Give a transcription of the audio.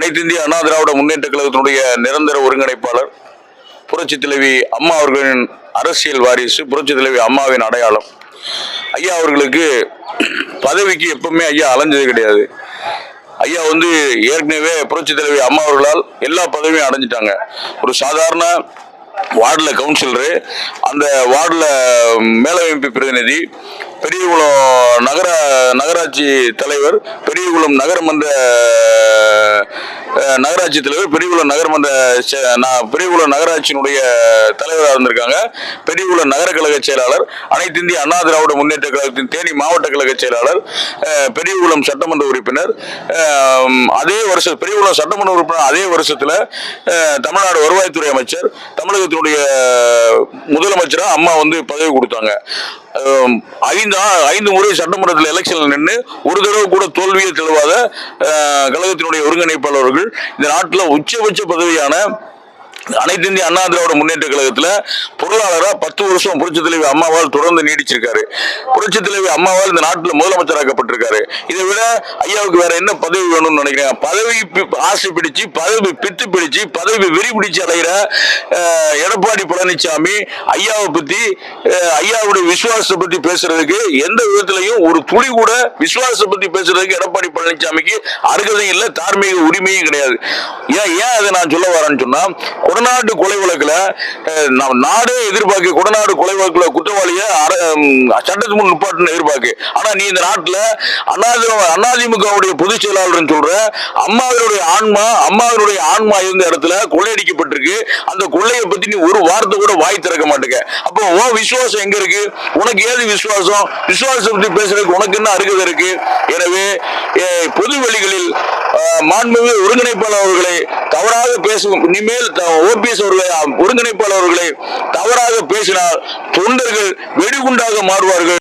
அனைத்து இந்திய அண்ணா திராவிட முன்னேற்ற கழகத்தினுடைய நிரந்தர ஒருங்கிணைப்பாளர் புரட்சி தலைவி அம்மா அவர்களின் அரசியல் வாரிசு புரட்சி தலைவி அம்மாவின் அடையாளம். ஐயா அவர்களுக்கு பதவிக்கு எப்பவுமே ஐயா அலைஞ்சது கிடையாது. ஐயா வந்து ஏற்கனவே புரட்சி தலைவி அம்மா அவர்களால் எல்லா பதவியும் அடைஞ்சிட்டாங்க. ஒரு சாதாரண வார்டில் கவுன்சிலரு அந்த வார்டில் மேலமைப்பு பிரதிநிதி பெரியகுளம் நகர நகராட்சி தலைவர் பெரியகுளம் நகரமன்ற நகராட்சி தலைவர் பெரியகுளம் நகரமன்ற பெரியகுளம் நகராட்சியினுடைய தலைவராக இருந்திருக்காங்க. பெரியகுளம் நகர கழக செயலாளர் அனைத்து இந்திய அண்ணா திராவிட முன்னேற்ற கழகத்தின் தேனி மாவட்ட கழக செயலாளர் பெரியகுளம் சட்டமன்ற உறுப்பினர் அதே வருஷம் பெரியகுளம் சட்டமன்ற உறுப்பினர் அதே வருஷத்தில் தமிழ்நாடு வருவாய்த்துறை அமைச்சர் தமிழகத்தினுடைய முதலமைச்சராக அம்மா வந்து பதவி கொடுத்தாங்க. ஐந்து ஆ- ஐந்து முறை சட்டமன்றத்தில் எலெக்ஷனில் நின்று ஒரு தடவை கூட தோல்வியை தெளிவாத கழகத்தினுடைய ஒருங்கிணைப்பாளர்கள் இந்த நாட்டில் உச்சபட்ச பதவியான அனைத்து இந்திய அண்ணா திராவிட முன்னேற்ற கழகத்துல பொருளாளராக பத்து வருஷம் புரட்சி தலைவி அம்மாவால் தொடர்ந்து நீடிச்சிருக்காரு. புரட்சி தலைவி அம்மாவால் இந்த நாட்டில் முதலமைச்சராக்கப்பட்டிருக்காரு. இதை விட ஐயாவுக்கு வேற என்ன பதவி வேணும்னு நினைக்கிறேன் பதவி ஆசை பிடிச்சு பதவி பித்து பிடிச்சு பதவி வெறி பிடிச்சு அலைகிற எடப்பாடி பழனிசாமி ஐயாவை பத்தி ஐயாவுடைய விசுவாசத்தை பத்தி பேசுறதுக்கு எந்த விதத்திலையும் ஒரு துளி கூட விசுவாசத்தை பத்தி பேசுறதுக்கு எடப்பாடி பழனிசாமிக்கு அருகதையும் இல்லை தார்மீக உரிமையும் கிடையாது. ஏன் ஏன் அதை நான் சொல்ல வரேன்னு சொன்னா கொடநாடு கொலை வழக்குல நாடே எதிர்பார்க்க கொடநாடு கொலை வழக்குல குற்றவாளிய சட்டத்து முன் நிப்பாட்டுன்னு எதிர்பார்க்கு. ஆனா நீ இந்த நாட்டுல அண்ணாதிமுகவுடைய பொதுச் செயலாளர்னு சொல்ற அம்மாவினுடைய ஆன்மா அம்மாவினுடைய ஆன்மா இருந்த இடத்துல கொள்ளையடிக்கப்பட்டிருக்கு அந்த கொள்ளையை பத்தி நீ ஒரு வார்த்தை கூட வாய் திறக்க மாட்டேங்க. அப்போ உன் விசுவாசம் எங்க இருக்கு? உனக்கு ஏது விசுவாசம்? விசுவாசத்தை பத்தி பேசுறதுக்கு உனக்கு என்ன அருகதை இருக்கு? எனவே பொது வெளிகளில் மாண்புமிகு ஒருங்கிணைப்பாளர் அவர்களை தவறாக பேசும் இனிமேல் ஓபிஎஸ் அவர்களை ஒருங்கிணைப்பாளர் அவர்களை தவறாக பேசினால் தொண்டர்கள் வெடிகுண்டாக மாறுவார்கள்.